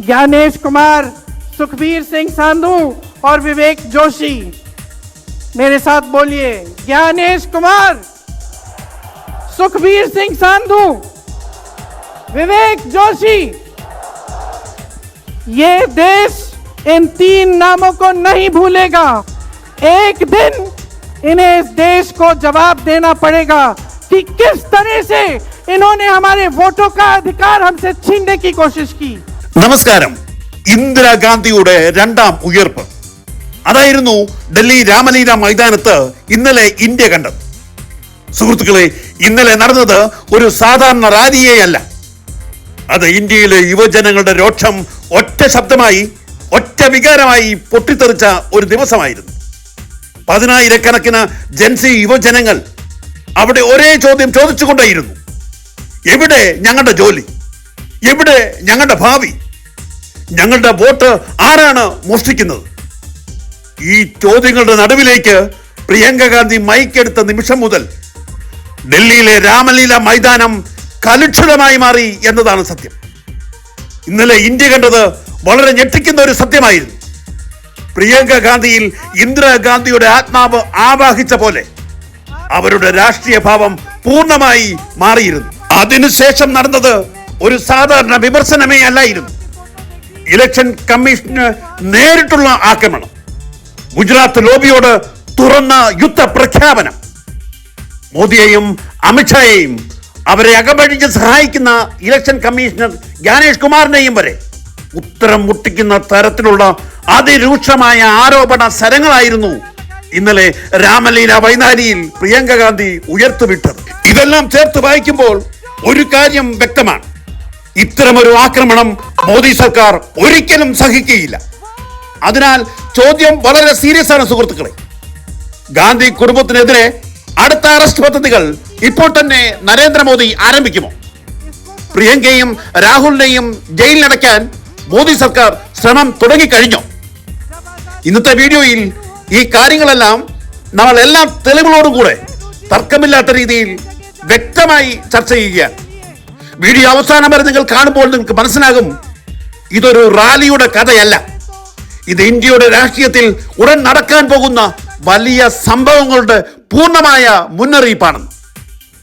ज्ञानेश कुमार, सुखबीर सिंह सांधू और विवेक जोशी। मेरे साथ बोलिए, ज्ञानेश कुमार, सुखबीर सिंह सांधू, विवेक जोशी। ये देश इन तीन नामों को नहीं भूलेगा। एक दिन इन्हें इस देश को जवाब देना पड़ेगा कि किस तरह से इन्होंने हमारे वोटों का अधिकार हमसे छीनने की कोशिश की। നമസ്കാരം. ഇന്ദിരാഗാന്ധിയുടെ രണ്ടാം ഉയർപ്പ്. അതായിരുന്നു ഡൽഹി രാമലീല മൈതാനത്ത് ഇന്നലെ ഇന്ത്യ കണ്ടത്. സുഹൃത്തുക്കളെ ഇന്നലെ നടന്നത് ഒരു സാധാരണ റാലിയെയല്ല. അത് ഇന്ത്യയിലെ യുവജനങ്ങളുടെ രോക്ഷം ഒറ്റ ശബ്ദമായി ഒറ്റ വികാരമായി പൊട്ടിത്തെറിച്ച ഒരു ദിവസമായിരുന്നു. പതിനായിരക്കണക്കിന് ജൻസി യുവജനങ്ങൾ അവിടെ ഒരേ ചോദ്യം ചോദിച്ചുകൊണ്ടേയിരുന്നു. എവിടെ ഞങ്ങളുടെ ജോലി? എവിടെ ഞങ്ങളുടെ ഭാവി? ഞങ്ങളുടെ വോട്ട് ആരാണ് മോഷ്ടിക്കുന്നത്? ഈ ചോദ്യങ്ങളുടെ നടുവിലേക്ക് പ്രിയങ്ക ഗാന്ധി മൈക്കെടുത്ത നിമിഷം മുതൽ ഡൽഹിയിലെ രാമലീല മൈതാനം കലുഷിതമായി മാറി എന്നതാണ് സത്യം. ഇന്നലെ ഇന്ത്യ കണ്ടത് വളരെ ഞെട്ടിക്കുന്ന ഒരു സത്യമായിരുന്നു. പ്രിയങ്ക ഗാന്ധിയിൽ ഇന്ദിരാഗാന്ധിയുടെ ആത്മാവ് ആവാഹിച്ച പോലെ അവരുടെ രാഷ്ട്രീയ ഭാവം പൂർണമായി മാറിയിരുന്നു. അതിനുശേഷം നടന്നത് ഒരു സാധാരണ വിമർശനമേ അല്ലായിരുന്നു. ഇലക്ഷൻ കമ്മീഷന് നേരിട്ടുള്ള ആക്രമണം ഗുജറാത്ത് ലോബിയോട് തുറന്ന യുദ്ധ പ്രഖ്യാപനം മോദിയെയും അമിത്ഷായെയും അവരെ അകമഴിഞ്ഞ് സഹായിക്കുന്ന ഇലക്ഷൻ കമ്മീഷണർ ജ്ഞാനേഷ് കുമാറിനെയും വരെ ഉത്തരം മുട്ടിക്കുന്ന തരത്തിലുള്ള അതിരൂക്ഷമായ ആരോപണ സരങ്ങളായിരുന്നു ഇന്നലെ രാമലീല വൈനാരിയിൽ പ്രിയങ്ക ഗാന്ധി ഉയർത്തുവിട്ടത്. ഇതെല്ലാം ചേർത്ത് വായിക്കുമ്പോൾ ഒരു കാര്യം വ്യക്തമാണ്. ഇത്തരമൊരു ആക്രമണം മോദി സർക്കാർ ഒരിക്കലും സഹിക്കുകയില്ല. അതിനാൽ ചോദ്യം വളരെ സീരിയസ് ആണ് സുഹൃത്തുക്കളെ. ഗാന്ധി കുടുംബത്തിനെതിരെ അടുത്ത അറസ്റ്റ് പദ്ധതികൾ ഇപ്പോൾ തന്നെ നരേന്ദ്രമോദി ആരംഭിക്കുമോ? പ്രിയങ്കയും രാഹുലിനെയും ജയിലിലടയ്ക്കാൻ മോദി സർക്കാർ ശ്രമം തുടങ്ങിക്കഴിഞ്ഞോ? ഇന്നത്തെ വീഡിയോയിൽ ഈ കാര്യങ്ങളെല്ലാം നമ്മൾ എല്ലാ തെളിവുകളോടും കൂടെ തർക്കമില്ലാത്ത രീതിയിൽ വ്യക്തമായി ചർച്ച ചെയ്യുകയാണ്. വീഡിയോ അവസാനം വരെ നിങ്ങൾ കാണുമ്പോൾ നിങ്ങൾക്ക് മനസ്സിലാകും ഇതൊരു റാലിയുടെ കഥയല്ല. ഇത് ഇന്ത്യയുടെ രാഷ്ട്രീയത്തിൽ ഉടൻ നടക്കാൻ പോകുന്ന വലിയ സംഭവങ്ങളുടെ പൂർണമായ മുന്നറിയിപ്പാണ്.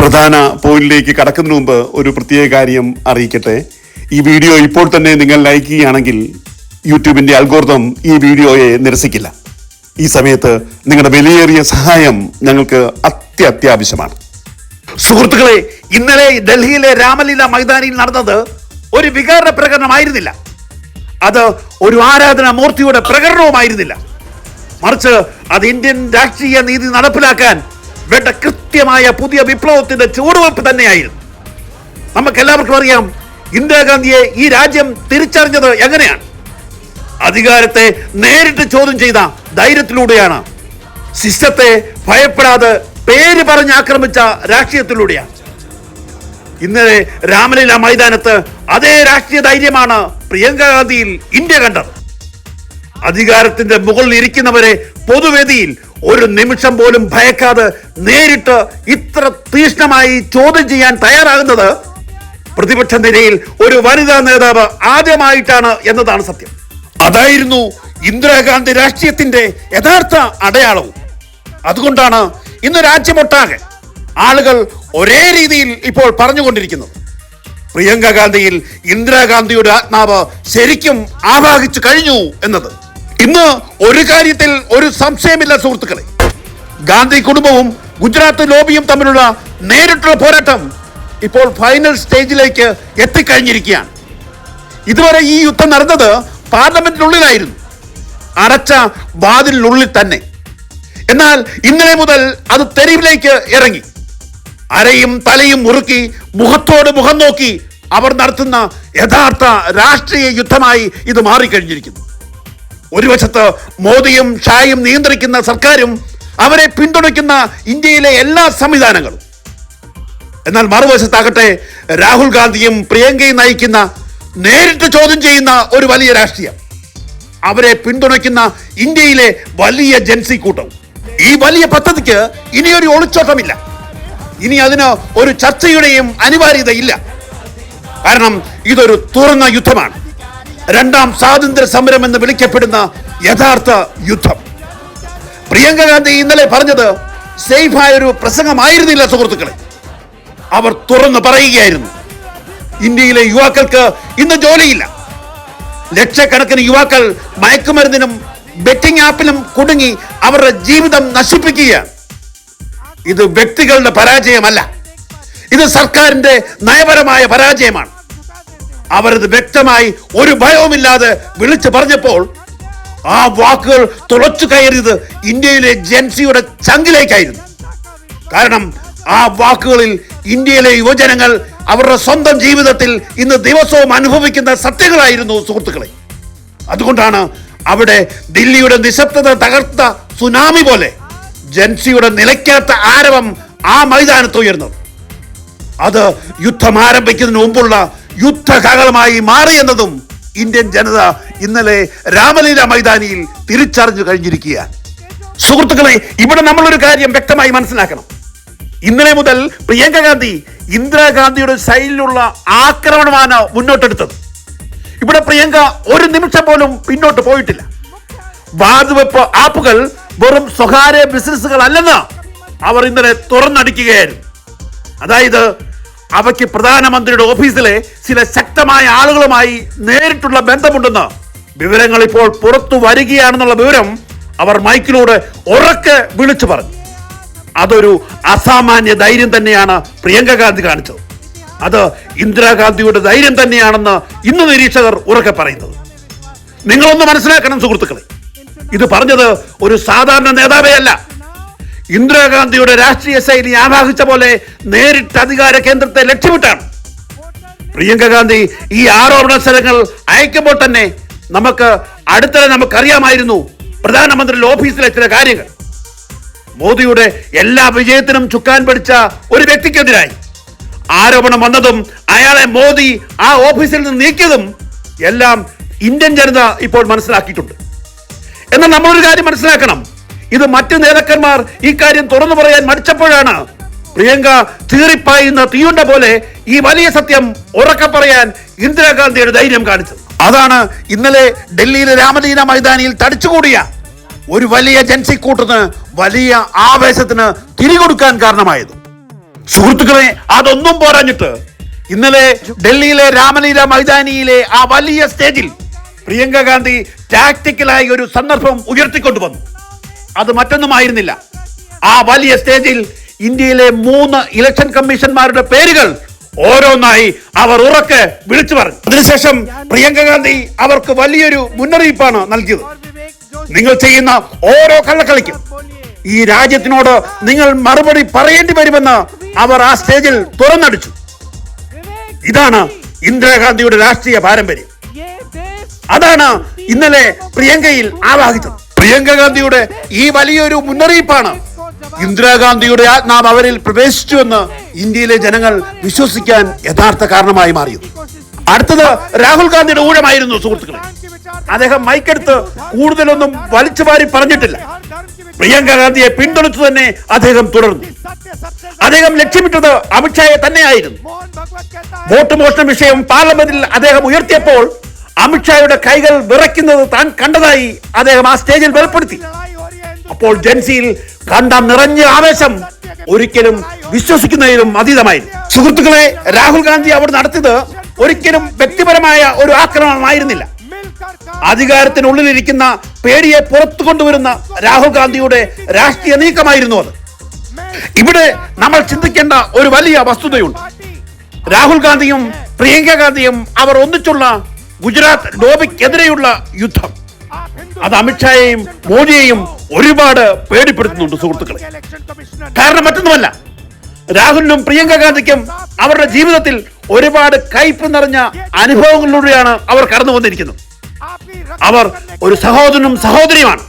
പ്രധാന പോയിന്റിലേക്ക് കടക്കുന്നതിന് മുമ്പ് ഒരു പ്രത്യേക കാര്യം അറിയിക്കട്ടെ. ഈ വീഡിയോ ഇപ്പോൾ തന്നെ നിങ്ങൾ ലൈക്ക് ചെയ്യുകയാണെങ്കിൽ യൂട്യൂബിന്റെ അൽഗോർദം ഈ വീഡിയോയെ നിരസിക്കില്ല. ഈ സമയത്ത് നിങ്ങളുടെ വിലയേറിയ സഹായം ഞങ്ങൾക്ക് അത്യത്യാവശ്യമാണ്. സുഹൃത്തുക്കളെ ഇന്നലെ ഡൽഹിയിലെ രാമലീല മൈതാനിയിൽ നടന്നത് ഒരു വികാര പ്രകടനമായിരുന്നില്ല. അത് ഒരു ആരാധനാ മൂർത്തിയുടെ പ്രകടനവുമായിരുന്നില്ല. മറിച്ച് അത് ഇന്ത്യൻ രാഷ്ട്രീയ നീതി നടപ്പിലാക്കാൻ വേണ്ട കൃത്യമായ പുതിയ വിപ്ലവത്തിന്റെ ചുവടുവെപ്പ് തന്നെയായിരുന്നു. നമുക്ക് എല്ലാവർക്കും അറിയാം ഇന്ദിരാഗാന്ധിയെ ഈ രാജ്യം തിരിച്ചറിഞ്ഞത് എങ്ങനെയാണ്? അധികാരത്തെ നേരിട്ട് ചോദ്യം ചെയ്ത ധൈര്യത്തിലൂടെയാണ്. സിസ്റ്റത്തെ ഭയപ്പെടാതെ പേര് പറഞ്ഞ് ആക്രമിച്ച രാഷ്ട്രീയത്തിലൂടെയാണ്. ഇന്നലെ രാമലീല മൈതാനത്ത് അതേ രാഷ്ട്രീയ ധൈര്യമാണ് പ്രിയങ്ക ഗാന്ധിയിൽ ഇന്ത്യ കണ്ടത്. അധികാരത്തിന്റെ മുകളിൽ ഇരിക്കുന്നവരെ പൊതുവേദിയിൽ ഒരു നിമിഷം പോലും ഭയക്കാതെ നേരിട്ട് ഇത്ര തീഷ്ണമായി ചോദ്യം ചെയ്യാൻ തയ്യാറാകുന്നത് പ്രതിപക്ഷ നിരയിൽ ഒരു വനിതാ നേതാവ് ആദ്യമായിട്ടാണ് എന്നതാണ് സത്യം. അതായിരുന്നു ഇന്ദിരാഗാന്ധി രാഷ്ട്രീയത്തിന്റെ യഥാർത്ഥ അടയാളവും. അതുകൊണ്ടാണ് ഇന്ന് രാജ്യമൊട്ടാകെ ആളുകൾ ഒരേ രീതിയിൽ ഇപ്പോൾ പറഞ്ഞുകൊണ്ടിരിക്കുന്നത് പ്രിയങ്ക ഗാന്ധിയിൽ ഇന്ദിരാഗാന്ധിയുടെ ആത്മാവ് ശരിക്കും ആവാഹിച്ചു കഴിഞ്ഞു എന്നത്. ഇന്ന് ഒരു കാര്യത്തിൽ ഒരു സംശയമില്ല സുഹൃത്തുക്കളെ. ഗാന്ധി കുടുംബവും ഗുജറാത്ത് ലോബിയും തമ്മിലുള്ള നേരിട്ടുള്ള പോരാട്ടം ഇപ്പോൾ ഫൈനൽ സ്റ്റേജിലേക്ക് എത്തിക്കഴിഞ്ഞിരിക്കുകയാണ്. ഇതുവരെ ഈ യുദ്ധം നടന്നത് പാർലമെന്റിനുള്ളിലായിരുന്നു. അടച്ച വാതിലിനുള്ളിൽ തന്നെ. എന്നാൽ ഇന്നലെ മുതൽ അത് തെരുവിലേക്ക് ഇറങ്ങി. അരയും തലയും മുറുക്കി മുഖത്തോട് മുഖം നോക്കി അവർ നടത്തുന്ന യഥാർത്ഥ രാഷ്ട്രീയ യുദ്ധമായി ഇത് മാറിക്കഴിഞ്ഞിരിക്കുന്നു. ഒരു വശത്ത് മോദിയും ഷായും നിയന്ത്രിക്കുന്ന സർക്കാരും അവരെ പിന്തുണയ്ക്കുന്ന ഇന്ത്യയിലെ എല്ലാ സംവിധാനങ്ങളും. എന്നാൽ മറുവശത്താകട്ടെ രാഹുൽ ഗാന്ധിയും പ്രിയങ്കയും നയിക്കുന്ന നേരിട്ട് ചോദ്യം ചെയ്യുന്ന ഒരു വലിയ രാഷ്ട്രീയം. അവരെ പിന്തുണയ്ക്കുന്ന ഇന്ത്യയിലെ വലിയ ജൻസി കൂട്ടവും. ഈ വലിയ പദ്ധതിക്ക് ഇനിയൊരു ഒളിച്ചോട്ടമില്ല. ഇനി അതിന് ഒരു ചർച്ചയുടെയും അനിവാര്യതയില്ല. കാരണം ഇതൊരു തുറന്ന യുദ്ധമാണ്. രണ്ടാം സ്വാതന്ത്ര്യ സമരം എന്ന് വിളിക്കപ്പെടുന്ന യഥാർത്ഥ യുദ്ധം. പ്രിയങ്ക ഗാന്ധി ഇന്നലെ പറഞ്ഞത് സേഫായ ഒരു പ്രസംഗമായിരുന്നില്ല സുഹൃത്തുക്കളെ. അവർ തുറന്നു പറയുകയായിരുന്നു. ഇന്ത്യയിലെ യുവാക്കൾക്ക് ഇന്ന് ജോലിയില്ല. ലക്ഷക്കണക്കിന് യുവാക്കൾ മയക്കുമരുന്നിനും ബെറ്റിംഗ് ആപ്പിലും കുടുങ്ങി അവരുടെ ജീവിതം നശിപ്പിക്കുകയാണ്. ഇത് വ്യക്തികളുടെ പരാജയമല്ല. ഇത് സർക്കാരിന്റെ നയപരമായ പരാജയമാണ്. അവരത് വ്യക്തമായി ഒരു ഭയവുമില്ലാതെ വിളിച്ചു പറഞ്ഞപ്പോൾ ആ വാക്കുകൾ തുളച്ചു കയറിയത് ഇന്ത്യയിലെ ജൻസിയുടെ ചങ്കിലേക്കായിരുന്നു. കാരണം ആ വാക്കുകളിൽ ഇന്ത്യയിലെ യുവജനങ്ങൾ അവരുടെ സ്വന്തം ജീവിതത്തിൽ ഇന്ന് ദിവസവും അനുഭവിക്കുന്ന സത്യങ്ങളായിരുന്നു സുഹൃത്തുക്കളെ. അതുകൊണ്ടാണ് അവിടെ ദില്ലിയുടെ നിശബ്ദത തകർത്ത സുനാമി പോലെ ജൻസിയുടെ നിലയ്ക്കാത്ത ആരവം ആ മൈതാനത്ത് ഉയർന്നു അത് യുദ്ധം ആരംഭിക്കുന്നതിന് മുമ്പുള്ള മാറി എന്നതും ഇന്ത്യൻ ജനത ഇന്നലെ രാമലീല മൈതാനിയിൽ തിരിച്ചറിഞ്ഞു കഴിഞ്ഞിരിക്കുകയാണ്. സുഹൃത്തുക്കളെ ഇവിടെ നമ്മളൊരു കാര്യം വ്യക്തമായി മനസ്സിലാക്കണം. ഇന്നലെ മുതൽ പ്രിയങ്ക ഗാന്ധി ഇന്ദിരാഗാന്ധിയുടെ ശൈലിയിലുള്ള ആക്രമണമാണ് മുന്നോട്ടെടുത്തത്. ഇവിടെ പ്രിയങ്ക ഒരു നിമിഷം പോലും പിന്നോട്ട് പോയിട്ടില്ല. വാതുവെപ്പ് ആപ്പുകൾ വെറും സ്വകാര്യ ബിസിനസ്സുകൾ അല്ലെന്ന് അവർ ഇന്നലെ തുറന്നടിക്കുകയായിരുന്നു. അതായത് അവയ്ക്ക് പ്രധാനമന്ത്രിയുടെ ഓഫീസിലെ ചില ശക്തമായ ആളുകളുമായി നേരിട്ടുള്ള ബന്ധമുണ്ടെന്ന് വിവരങ്ങൾ ഇപ്പോൾ പുറത്തു വരികയാണെന്നുള്ള വിവരം അവർ മൈക്കിലൂടെ ഉറക്കെ വിളിച്ചു പറഞ്ഞു. അതൊരു അസാമാന്യ ധൈര്യം തന്നെയാണ് പ്രിയങ്ക ഗാന്ധി കാണിച്ചത്. അത് ഇന്ദിരാഗാന്ധിയുടെ ധൈര്യം തന്നെയാണെന്ന് ഇന്ന് നിരീക്ഷകർ ഉറക്കെ പറയുന്നത്. നിങ്ങളൊന്ന് മനസ്സിലാക്കണം സുഹൃത്തുക്കളെ. ഇത് പറഞ്ഞത് ഒരു സാധാരണ നേതാവേ അല്ല. ഇന്ദിരാഗാന്ധിയുടെ രാഷ്ട്രീയ ശൈലി ആവാഹിച്ച പോലെ നേരിട്ട് അധികാര കേന്ദ്രത്തെ ലക്ഷ്യമിട്ടാണ്. പ്രിയങ്ക ഗാന്ധി ഈ ആരോപണ സ്ഥലങ്ങൾ അയക്കുമ്പോൾ തന്നെ നമുക്ക് അടുത്തിടെ നമുക്കറിയാമായിരുന്നു പ്രധാനമന്ത്രിയുടെ ഓഫീസിലെ ചില കാര്യങ്ങൾ. മോദിയുടെ എല്ലാ വിജയത്തിനും ചുക്കാൻ പിടിച്ച ഒരു വ്യക്തിക്കെതിരായി. ആരോപണം വന്നതും അയാളെ മോദി ആ ഓഫീസിൽ നിന്ന് നീക്കിയതും എല്ലാം ഇന്ത്യൻ ജനത ഇപ്പോൾ മനസ്സിലാക്കിയിട്ടുണ്ട്. എന്നാൽ നമ്മളൊരു കാര്യം മനസ്സിലാക്കണം. ഇത് മറ്റ് നേതാക്കന്മാർ ഈ കാര്യം തുറന്നു പറയാൻ മടിച്ചപ്പോഴാണ് പ്രിയങ്ക തീറിപ്പായുന്ന തീയുണ്ട പോലെ ഈ വലിയ സത്യം ഉറക്കെ പറയാൻ ഇന്ദിരാഗാന്ധിയുടെ ധൈര്യം കാണിച്ചത്. അതാണ് ഇന്നലെ ഡൽഹിയിലെ രാമലീല മൈതാനിയിൽ തടിച്ചുകൂടിയ ഒരു വലിയ ജൻസി കൂട്ടത്തിന് വലിയ ആവേശത്തിന് തിരികൊടുക്കാൻ കാരണമായത്. സുഹൃത്തുക്കളെ അതൊന്നും പോരാഞ്ഞിട്ട് ഇന്നലെ ഡൽഹിയിലെ രാമലീല മൈതാനിയിലെ ആ വലിയ സ്റ്റേജിൽ പ്രിയങ്ക ഗാന്ധി ടാക്ടിക്കലായി ഒരു സന്ദർഭം ഉയർത്തിക്കൊണ്ടുവന്നു. അത് മറ്റൊന്നുമായിരുന്നില്ല. ആ വലിയ സ്റ്റേജിൽ ഇന്ത്യയിലെ മൂന്ന് ഇലക്ഷൻ കമ്മീഷന്മാരുടെ പേരുകൾ ഓരോന്നായി അവർ ഉറക്കെ വിളിച്ചു പറഞ്ഞു. അതിനുശേഷം പ്രിയങ്ക ഗാന്ധി അവർക്ക് വലിയൊരു മുന്നറിയിപ്പാണ് നൽകിയത്. നിങ്ങൾ ചെയ്യുന്ന ഓരോ കള്ളക്കളിക്കും ഈ രാജ്യത്തിനോട് നിങ്ങൾ മറുപടി പറയേണ്ടി വരുമെന്ന് അവർ ആ സ്റ്റേജിൽ തുറന്നടിച്ചു. ഇതാണ് ഇന്ദിരാഗാന്ധിയുടെ രാഷ്ട്രീയ പാരമ്പര്യം. അതാണ് ഇന്നലെ പ്രിയങ്കയിൽ ആവാഹിച്ചത്. പ്രിയങ്ക ഗാന്ധിയുടെ ഈ വലിയൊരു മുന്നറിയിപ്പാണ് ഇന്ദിരാഗാന്ധിയുടെ ആത്മാവ് അവരിൽ പ്രവേശിച്ചുവെന്ന് ഇന്ത്യയിലെ ജനങ്ങൾ വിശ്വസിക്കാൻ യഥാർത്ഥ കാരണമായി മാറിയത്. അടുത്തത് രാഹുൽ ഗാന്ധിയുടെ ഊഴമായിരുന്നു സുഹൃത്തുക്കളെ. അദ്ദേഹം മൈക്കെടുത്ത് കൂടുതലൊന്നും വലിച്ചു പറഞ്ഞിട്ടില്ല. പ്രിയങ്ക ഗാന്ധിയെ പിന്തുണച്ചു തന്നെ അദ്ദേഹം തുടർന്നു. അദ്ദേഹം ലക്ഷ്യമിട്ടത് അമിത്ഷായെ തന്നെയായിരുന്നു. വോട്ട് മോഷണ വിഷയം പാർലമെന്റിൽ അദ്ദേഹം ഉയർത്തിയപ്പോൾ അമിത്ഷായുടെ കൈകൾ വിറയ്ക്കുന്നത് താൻ കണ്ടതായി അദ്ദേഹം ആ സ്റ്റേജിൽ വെളിപ്പെടുത്തി. അപ്പോൾ ജൻസിയിൽ കണ്ട നിറഞ്ഞ ആവേശം ഒരിക്കലും വിശ്വസിക്കുന്നതിലും അതീതമായി സുഹൃത്തുക്കളെ രാഹുൽ ഗാന്ധി അവിടെ നടത്തിയത് ഒരിക്കലും വ്യക്തിപരമായ ഒരു ആക്രമണമായിരുന്നില്ല. അധികാരത്തിനുള്ളിലിരിക്കുന്ന പേടിയെ പുറത്തു കൊണ്ടുവരുന്ന രാഹുൽ ഗാന്ധിയുടെ രാഷ്ട്രീയ നീക്കമായിരുന്നു അത്. ഇവിടെ നമ്മൾ ചിന്തിക്കേണ്ട ഒരു വലിയ വസ്തുതയുണ്ട്. രാഹുൽ ഗാന്ധിയും പ്രിയങ്ക ഗാന്ധിയും അവർ ഒന്നിച്ചുള്ള ഗുജറാത്ത് ലോബിക്കെതിരെയുള്ള യുദ്ധം. അത് അമിത്ഷായെയും മോദിയെയും ഒരുപാട് പേടിപ്പെടുത്തുന്നുണ്ട് സുഹൃത്തുക്കളെ. കാരണം മറ്റൊന്നുമല്ല രാഹുലിനും പ്രിയങ്ക ഗാന്ധിക്കും അവരുടെ ജീവിതത്തിൽ ഒരുപാട് കയ്പ് നിറഞ്ഞ അനുഭവങ്ങളിലൂടെയാണ് അവർ കടന്നു വന്നിരിക്കുന്നത്. അവർ ഒരു സഹോദരനും സഹോദരിയുമാണ്.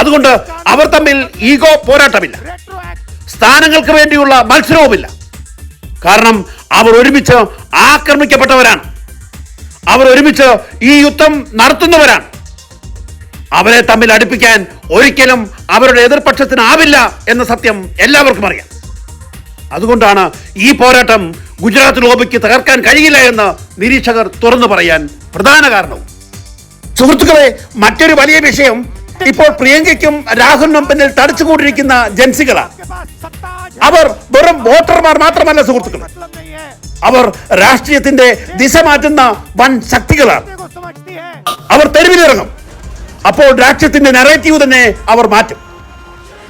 അതുകൊണ്ട് അവർ തമ്മിൽ ഈഗോ പോരാട്ടമില്ല. സ്ഥാനങ്ങൾക്ക് വേണ്ടിയുള്ള മത്സരവുമില്ല. കാരണം അവർ ഒരുമിച്ച് ആക്രമിക്കപ്പെട്ടവരാണ്. അവർ ഒരുമിച്ച് ഈ യുദ്ധം നടത്തുന്നവരാണ്. അവരെ തമ്മിൽ അടുപ്പിക്കാൻ ഒരിക്കലും അവരുടെ എതിർപക്ഷത്തിനാവില്ല എന്ന സത്യം എല്ലാവർക്കും അറിയാം. അതുകൊണ്ടാണ് ഈ പോരാട്ടം ഗുജറാത്ത് ലോബിക്ക് തകർക്കാൻ കഴിയില്ല എന്ന് നിരീക്ഷകർ തുറന്നു പറയാൻ പ്രധാന കാരണവും. സുഹൃത്തുക്കളെ മറ്റൊരു വലിയ വിഷയം ഇപ്പോൾ പ്രിയങ്കയ്ക്കും രാഹുലിനും പിന്നിൽ തടിച്ചുകൂട്ടിരിക്കുന്ന ജൻസികളാണ്. അവർ വെറും വോട്ടർമാർ മാത്രമല്ല സുഹൃത്തുക്കൾ അവർ രാഷ്ട്രീയത്തിന്റെ ദിശ മാറ്റുന്ന വൻ ശക്തികളാണ്. അവർ തെരുവിലിറങ്ങും. അപ്പോൾ രാഷ്ട്രീയത്തിന്റെ നെറേറ്റീവ് തന്നെ അവർ മാറ്റും.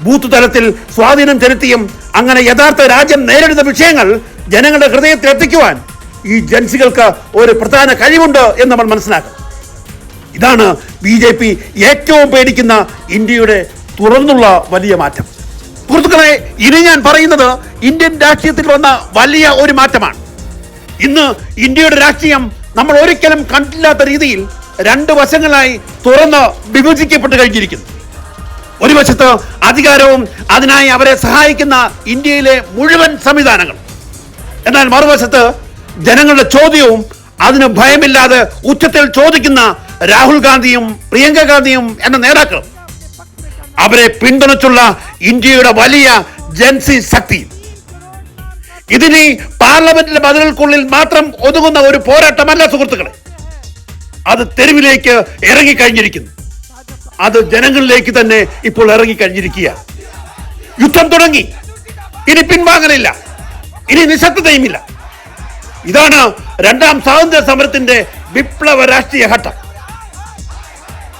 ബൂത്ത് തലത്തിൽ സ്വാധീനം ചെലുത്തിയും അങ്ങനെ യഥാർത്ഥ രാജ്യം നേരിടുന്ന വിഷയങ്ങൾ ജനങ്ങളുടെ ഹൃദയത്തിൽ എത്തിക്കുവാൻ ഈ ജൻസികൾക്ക് ഒരു പ്രധാന കഴിവുണ്ട് എന്ന് നമ്മൾ മനസ്സിലാക്കും ഇതാണ് ബി ഏറ്റവും പേടിക്കുന്ന ഇന്ത്യയുടെ തുറന്നുള്ള വലിയ മാറ്റം. സുഹൃത്തുക്കളെ ഇനി ഞാൻ പറയുന്നത് ഇന്ത്യൻ രാഷ്ട്രീയത്തിൽ വന്ന വലിയ ഒരു മാറ്റമാണ്. ഇന്ന് ഇന്ത്യയുടെ രാഷ്ട്രീയം നമ്മൾ ഒരിക്കലും കണ്ടില്ലാത്ത രീതിയിൽ രണ്ട് വശങ്ങളായി തുറന്ന് വിഭജിക്കപ്പെട്ട് കഴിഞ്ഞിരിക്കുന്നു. ഒരു വശത്ത് അധികാരവും അതിനായി അവരെ സഹായിക്കുന്ന ഇന്ത്യയിലെ മുഴുവൻ സംവിധാനങ്ങൾ എന്നാൽ മറുവശത്ത് ജനങ്ങളുടെ ചോദ്യവും അതിന് ഭയമില്ലാതെ ഉച്ചത്തിൽ ചോദിക്കുന്ന രാഹുൽ ഗാന്ധിയും പ്രിയങ്ക ഗാന്ധിയും എന്ന നേതാക്കളും അവരെ പിന്തുണച്ചുള്ള ഇന്ത്യയുടെ വലിയ ജൻസി ശക്തി. ഇതിനി പാർലമെന്റിന്റെ മതിലുകൾക്കുള്ളിൽ മാത്രം ഒതുങ്ങുന്ന ഒരു പോരാട്ടമല്ല സുഹൃത്തുക്കളെ. അത് തെരുവിലേക്ക് ഇറങ്ങിക്കഴിഞ്ഞിരിക്കുന്നു. അത് ജനങ്ങളിലേക്ക് തന്നെ ഇപ്പോൾ ഇറങ്ങിക്കഴിഞ്ഞിരിക്കുക യുദ്ധം തുടങ്ങി. ഇനി പിൻവാങ്ങലില്ല. ഇനി നിശബ്ദതയുമില്ല. ഇതാണ് രണ്ടാം സ്വാതന്ത്ര്യ സമരത്തിന്റെ വിപ്ലവ രാഷ്ട്രീയ ഘട്ടം.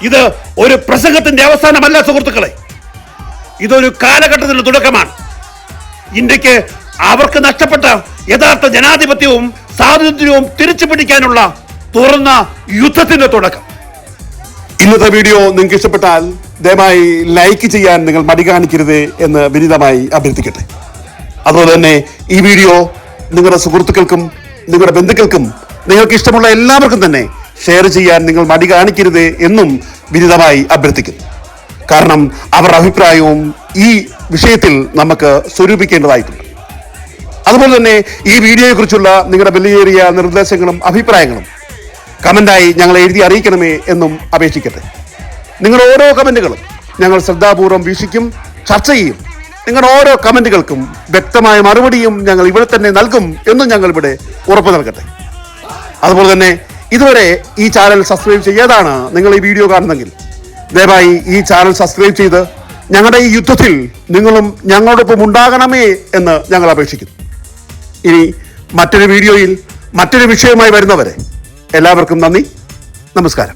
ഇത് ഒരു പ്രസംഗത്തിന്റെ അവസാനമല്ല സുഹൃത്തുക്കളെ. ഇതൊരു കാലഘട്ടത്തിന്റെ തുടക്കമാണ്. ഇന്ത്യയ്ക്ക് അവർക്ക് നഷ്ടപ്പെട്ട യഥാർത്ഥ ജനാധിപത്യവും സ്വാതന്ത്ര്യവും തിരിച്ചു പിടിക്കാനുള്ള തുറന്ന യുദ്ധത്തിന്റെ തുടക്കം. ഇന്നത്തെ വീഡിയോ നിങ്ങൾക്ക് ഇഷ്ടപ്പെട്ടാൽ ദയവായി ലൈക്ക് ചെയ്യാൻ നിങ്ങൾ മടി കാണിക്കരുത് എന്ന് വിനീതമായി അഭ്യർത്ഥിക്കട്ടെ. അതുപോലെ തന്നെ ഈ വീഡിയോ നിങ്ങളുടെ സുഹൃത്തുക്കൾക്കും നിങ്ങളുടെ ബന്ധുക്കൾക്കും നിങ്ങൾക്ക് ഇഷ്ടമുള്ള എല്ലാവർക്കും തന്നെ ഷെയർ ചെയ്യാൻ നിങ്ങൾ മടി കാണിക്കരുത് എന്നും വിനീതമായി അഭ്യർത്ഥിക്കുന്നു. കാരണം അവരുടെ അഭിപ്രായവും ഈ വിഷയത്തിൽ നമുക്ക് സ്വരൂപിക്കേണ്ടതായിട്ടുണ്ട്. അതുപോലെ തന്നെ ഈ വീഡിയോയെക്കുറിച്ചുള്ള നിങ്ങളുടെ വിലയേറിയ നിർദ്ദേശങ്ങളും അഭിപ്രായങ്ങളും കമന്റായി ഞങ്ങളെ എഴുതി അറിയിക്കണമേ എന്നും അപേക്ഷിക്കട്ടെ. നിങ്ങളുടെ ഓരോ കമന്റുകളും ഞങ്ങൾ ശ്രദ്ധാപൂർവം വീക്ഷിക്കും ചർച്ച ചെയ്യും. നിങ്ങളുടെ ഓരോ കമന്റുകൾക്കും വ്യക്തമായ മറുപടിയും ഞങ്ങൾ ഇവിടെ തന്നെ നൽകും എന്നും ഞങ്ങൾ ഇവിടെ ഉറപ്പ് നൽകട്ടെ. അതുപോലെ തന്നെ ഇതുവരെ ഈ ചാനൽ സബ്സ്ക്രൈബ് ചെയ്യാതാണ് നിങ്ങൾ ഈ വീഡിയോ കാണുന്നെങ്കിൽ ദയവായി ഈ ചാനൽ സബ്സ്ക്രൈബ് ചെയ്ത് ഞങ്ങളുടെ ഈ യുദ്ധത്തിൽ നിങ്ങളും ഞങ്ങളോടൊപ്പം ഉണ്ടാകണമേ എന്ന് ഞങ്ങൾ അപേക്ഷിക്കുന്നു. ഇനി മറ്റൊരു വീഡിയോയിൽ മറ്റൊരു വിഷയവുമായി വരുന്നവരെ എല്ലാവർക്കും നന്ദി. നമസ്കാരം.